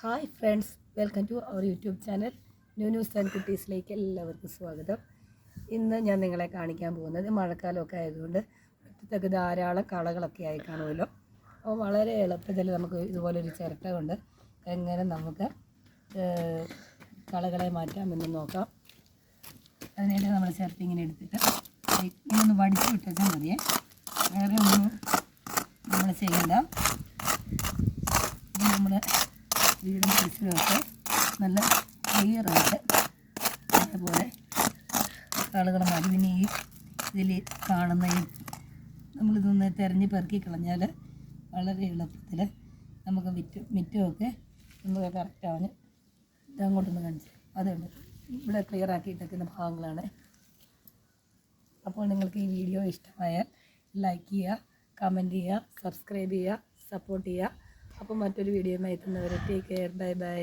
Hi friends welcome to our YouTube channel new news and കുട്ടീസിലേക്ക് എല്ലാവർക്കും സ്വാഗതം. ഇന്ന് ഞാൻ നിങ്ങളെ കാണിക്കാൻ പോകുന്നത് മഴക്കാലമൊക്കെ ആയതുകൊണ്ട് മുറ്റത്തൊക്കെ ധാരാളം കളകളൊക്കെ ആയി കാണുമല്ലോ. അപ്പോൾ വളരെ എളുപ്പത്തിൽ നമുക്ക് ഇതുപോലൊരു ചിരട്ട കൊണ്ട് എങ്ങനെ നമുക്ക് കളകളെ മാറ്റാമെന്ന് നോക്കാം. അതിനായിട്ട് നമ്മൾ ചിരട്ട ഇങ്ങനെ എടുത്തിട്ട് ഇങ്ങനെ വടിച്ചു വിട്ടാൽ മതിയേ. വേറെ ഒന്നും നമ്മൾ ചെയ്യണ്ട. നമ്മൾ വീടും പരിസരമൊക്കെ നല്ല ക്ലിയറായിട്ട് അതേപോലെ ആളുകൾ പിന്നെ ഈ ഇതിൽ കാണുന്ന ഈ നമ്മളിതൊന്ന് തിരഞ്ഞ് പെറുക്കി കളഞ്ഞാൽ വളരെ എളുപ്പത്തിൽ നമുക്ക് മിറ്റും മിറ്റുമൊക്കെ നമുക്ക് കറക്റ്റാണ് ഇതങ്ങോട്ടൊന്ന് കാണിച്ചു. അതുണ്ട്. ഇവിടെ ക്ലിയർ ആക്കിയിട്ടേക്കുന്ന ഭാഗങ്ങളാണ്. അപ്പോൾ നിങ്ങൾക്ക് ഈ വീഡിയോ ഇഷ്ടമായാൽ ലൈക്ക് ചെയ്യുക കമന്റ് ചെയ്യുക സബ്സ്ക്രൈബ് ചെയ്യുക സപ്പോർട്ട് ചെയ്യുക. അപ്പോൾ മറ്റൊരു വീഡിയോയുമായി എത്തുന്നവരെ ടേക്ക് കെയർ ബൈ ബൈ